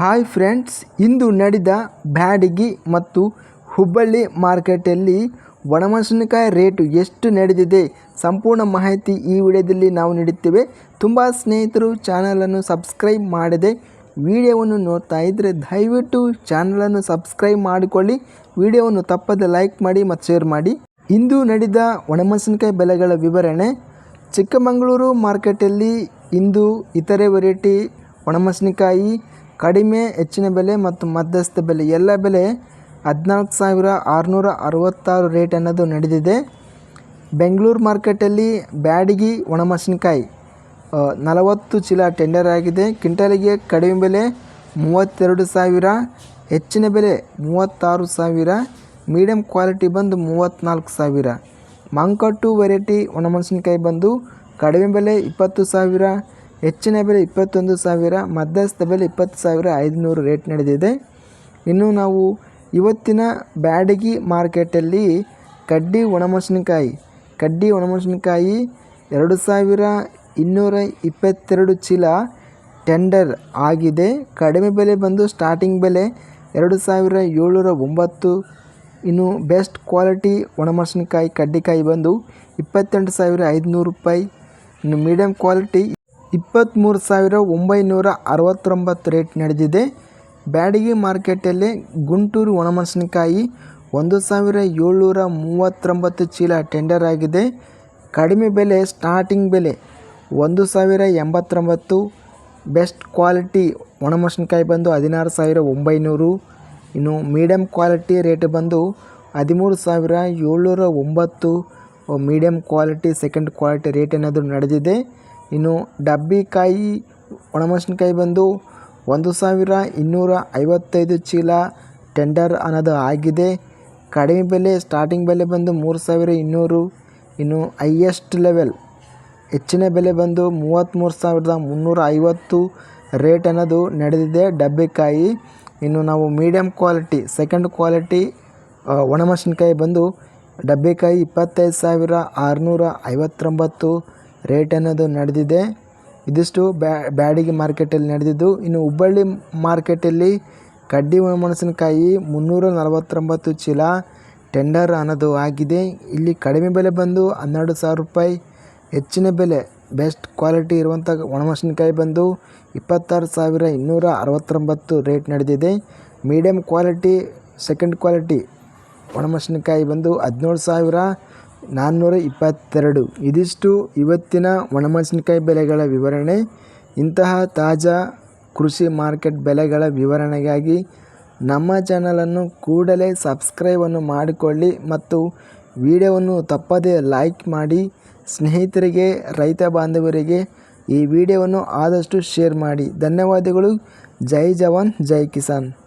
Hi friends, ಇಂದು ನಡೆದ ಬ್ಯಾಡಗಿ ಮತ್ತು ಹುಬ್ಬಳ್ಳಿ ಮಾರ್ಕೆಟಲ್ಲಿ ಒಣಮೆಣಸಿನಕಾಯಿ ರೇಟು ಎಷ್ಟು ನಡೆದಿದೆ ಸಂಪೂರ್ಣ ಮಾಹಿತಿ ಈ ವಿಡಿಯೋದಲ್ಲಿ ನಾವು ನೀಡುತ್ತೇವೆ. ತುಂಬ ಸ್ನೇಹಿತರು, ಚಾನಲನ್ನು ಸಬ್ಸ್ಕ್ರೈಬ್ ಮಾಡದೆ ವಿಡಿಯೋವನ್ನು ನೋಡ್ತಾ ಇದ್ದರೆ ದಯವಿಟ್ಟು ಚಾನಲನ್ನು ಸಬ್ಸ್ಕ್ರೈಬ್ ಮಾಡಿಕೊಳ್ಳಿ. ವಿಡಿಯೋವನ್ನು ತಪ್ಪದೆ ಲೈಕ್ ಮಾಡಿ ಮತ್ತು ಶೇರ್ ಮಾಡಿ. ಇಂದು ನಡೆದ ಒಣಮೆಣಸಿನಕಾಯಿ ಬೆಲೆಗಳ ವಿವರಣೆ. ಚಿಕ್ಕಮಗಳೂರು ಮಾರ್ಕೆಟಲ್ಲಿ ಇಂದು ಇತರೆ ವೆರೈಟಿ ಒಣಮೆಣಸಿನಕಾಯಿ ಕಡಿಮೆ, ಹೆಚ್ಚಿನ ಬೆಲೆ ಮತ್ತು ಮಧ್ಯಸ್ಥ ಬೆಲೆ. ಎಲ್ಲ ಬೆಲೆ ಹದಿನಾಲ್ಕು ಸಾವಿರ ಆರುನೂರ ಅರವತ್ತಾರು ರೇಟ್ ಅನ್ನೋದು ನಡೆದಿದೆ. ಬೆಂಗಳೂರು ಮಾರ್ಕೆಟಲ್ಲಿ ಬ್ಯಾಡಗಿ ಒಣಮೆಣಸಿನಕಾಯಿ ನಲವತ್ತು ಚೀಲ ಟೆಂಡರ್ ಆಗಿದೆ. ಕ್ವಿಂಟಲಿಗೆ ಕಡಿಮೆ ಬೆಲೆ ಮೂವತ್ತೆರಡು ಸಾವಿರ, ಹೆಚ್ಚಿನ ಬೆಲೆ ಮೂವತ್ತಾರು ಸಾವಿರ, ಮೀಡಿಯಂ ಕ್ವಾಲಿಟಿ ಬಂದು ಮೂವತ್ತ್ನಾಲ್ಕು ಸಾವಿರ. ಮಂಕಟ್ಟು ವೆರೈಟಿ ಒಣಮೆಣಸಿನಕಾಯಿ ಬಂದು ಕಡಿಮೆ ಬೆಲೆ ಇಪ್ಪತ್ತು ಸಾವಿರ ಹೆಚ್ಚಿನ ಬೆಲೆ ಇಪ್ಪತ್ತೊಂದು ಸಾವಿರ, ಮಧ್ಯಸ್ಥ ಬೆಲೆ ಇಪ್ಪತ್ತು ಸಾವಿರ, ಐದುನೂರು ರೇಟ್ ನಡೆದಿದೆ. ಇನ್ನು ನಾವು ಇವತ್ತಿನ ಬ್ಯಾಡಗಿ ಮಾರ್ಕೆಟಲ್ಲಿ ಕಡ್ಡಿ ಒಣಮೆಣಸಿನಕಾಯಿ ಕಡ್ಡಿ ಒಣಮೆಣಸಿನಕಾಯಿ ಎರಡು ಸಾವಿರ ಇನ್ನೂರ ಇಪ್ಪತ್ತೆರಡು ಚೀಲ ಟೆಂಡರ್ ಆಗಿದೆ. ಕಡಿಮೆ ಬೆಲೆ ಬಂದು ಸ್ಟಾರ್ಟಿಂಗ್ ಬೆಲೆ ಎರಡು ಸಾವಿರ ಏಳ್ನೂರ ಒಂಬತ್ತು. ಇನ್ನು ಬೆಸ್ಟ್ ಕ್ವಾಲಿಟಿ ಒಣಮೆಣಸಿನಕಾಯಿ ಕಡ್ಡಿಕಾಯಿ ಬಂದು ಇಪ್ಪತ್ತೆಂಟು ಸಾವಿರ ಐದುನೂರು ರೂಪಾಯಿ. ಇನ್ನು ಮೀಡಿಯಮ್ ಕ್ವಾಲಿಟಿ ಇಪ್ಪತ್ತ್ಮೂರು ಸಾವಿರ ಒಂಬೈನೂರ ಅರವತ್ತೊಂಬತ್ತು ರೇಟ್ ನಡೆದಿದೆ. ಬ್ಯಾಡಗಿ ಮಾರ್ಕೆಟಲ್ಲಿ ಗುಂಟೂರು ಒಣಮೆಣಸಿನಕಾಯಿ ಒಂದು ಸಾವಿರ ಏಳ್ನೂರ ಮೂವತ್ತೊಂಬತ್ತು ಚೀಲ ಟೆಂಡರ್ ಆಗಿದೆ. ಕಡಿಮೆ ಬೆಲೆ ಸ್ಟಾರ್ಟಿಂಗ್ ಬೆಲೆ ಒಂದು ಸಾವಿರ ಎಂಬತ್ತೊಂಬತ್ತು. ಬೆಸ್ಟ್ ಕ್ವಾಲಿಟಿ ಒಣಮೆಣಸಿನಕಾಯಿ ಬಂದು ಹದಿನಾರು ಸಾವಿರ ಒಂಬೈನೂರು. ಇನ್ನು ಮೀಡಿಯಮ್ ಕ್ವಾಲಿಟಿ ರೇಟ್ ಬಂದು ಹದಿಮೂರು ಸಾವಿರ ಏಳ್ನೂರ ಒಂಬತ್ತು. Medium quality second quality rate ಏನಾದರೂ ನಡೆದಿದೆ. ಇನ್ನು ಡಬ್ಬಿಕಾಯಿ ಒಣಮೆಣಸಿನಕಾಯಿ ಬಂದು ಒಂದು ಸಾವಿರ ಇನ್ನೂರ ಐವತ್ತೈದು ಚೀಲ ಟೆಂಡರ್ ಅನ್ನೋದು ಆಗಿದೆ. ಕಡಿಮೆ ಬೆಲೆ ಸ್ಟಾರ್ಟಿಂಗ್ ಬೆಲೆ ಬಂದು ಮೂರು ಸಾವಿರ ಇನ್ನೂರು, ಇನ್ನು ಹೈಯೆಸ್ಟ್ ಲೆವೆಲ್ ಹೆಚ್ಚಿನ ಬೆಲೆ ಬಂದು ಮೂವತ್ತ್ಮೂರು ಸಾವಿರದ ಮುನ್ನೂರ ಐವತ್ತು ರೇಟ್ ಅನ್ನೋದು ನಡೆದಿದೆ ಡಬ್ಬಿಕಾಯಿ ಇನ್ನು ನಾವು ಮೀಡಿಯಮ್ ಕ್ವಾಲಿಟಿ ಸೆಕೆಂಡ್ ಕ್ವಾಲಿಟಿ ಒಣಮೆಣಸಿನ್ಕಾಯಿ ಬಂದು ಡಬ್ಬಿಕಾಯಿ ಇಪ್ಪತ್ತೈದು ಸಾವಿರ ಆರುನೂರ ಐವತ್ತೊಂಬತ್ತು ರೇಟ್ ಅನ್ನೋದು ನಡೆದಿದೆ. ಇದಿಷ್ಟು ಬ್ಯಾ, ಬ್ಯಾಡಿಗೆ ಮಾರ್ಕೆಟಲ್ಲಿ ನಡೆದಿದ್ದು. ಇನ್ನು ಹುಬ್ಬಳ್ಳಿ ಮಾರ್ಕೆಟಲ್ಲಿ ಕಡ್ಡಿ ಒಣಮೆಣಸಿನಕಾಯಿ ಮುನ್ನೂರ ನಲವತ್ತೊಂಬತ್ತು ಚೀಲ ಟೆಂಡರ್ ಅನ್ನೋದು ಆಗಿದೆ. ಇಲ್ಲಿ ಕಡಿಮೆ ಬೆಲೆ ಬಂದು ಹನ್ನೆರಡು ಸಾವಿರ ರೂಪಾಯಿ, ಹೆಚ್ಚಿನ ಬೆಲೆ ಬೆಸ್ಟ್ ಕ್ವಾಲಿಟಿ ಇರುವಂಥ ಒಣಮೆಣಸಿನಕಾಯಿ ಬಂದು ಇಪ್ಪತ್ತಾರು ಸಾವಿರ ಇನ್ನೂರ ಅರವತ್ತೊಂಬತ್ತು ರೇಟ್ ನಡೆದಿದೆ. ಮೀಡಿಯಮ್ ಕ್ವಾಲಿಟಿ ಸೆಕೆಂಡ್ ಕ್ವಾಲಿಟಿ ಒಣಮೆಣಸಿನಕಾಯಿ ಬಂದು ಹದಿನೇಳು ಸಾವಿರ ನಾನ್ನೂರ ಇಪ್ಪತ್ತೆರಡು ಇದಿಷ್ಟು ಇವತ್ತಿನ ಒಣಮೆಣಸಿನಕಾಯಿ ಬೆಲೆಗಳ ವಿವರಣೆ. ಇಂತಹ ತಾಜಾ ಕೃಷಿ ಮಾರ್ಕೆಟ್ ಬೆಲೆಗಳ ವಿವರಣೆಗಾಗಿ ನಮ್ಮ ಚಾನಲನ್ನು ಕೂಡಲೇ ಸಬ್ಸ್ಕ್ರೈಬನ್ನು ಮಾಡಿಕೊಳ್ಳಿ ಮತ್ತು ವಿಡಿಯೋವನ್ನು ತಪ್ಪದೇ ಲೈಕ್ ಮಾಡಿ. ಸ್ನೇಹಿತರಿಗೆ, ರೈತ ಬಾಂಧವರಿಗೆ ಈ ವಿಡಿಯೋವನ್ನು ಆದಷ್ಟು ಶೇರ್ ಮಾಡಿ. ಧನ್ಯವಾದಗಳು. ಜೈ ಜವಾನ್, ಜೈ ಕಿಸಾನ್.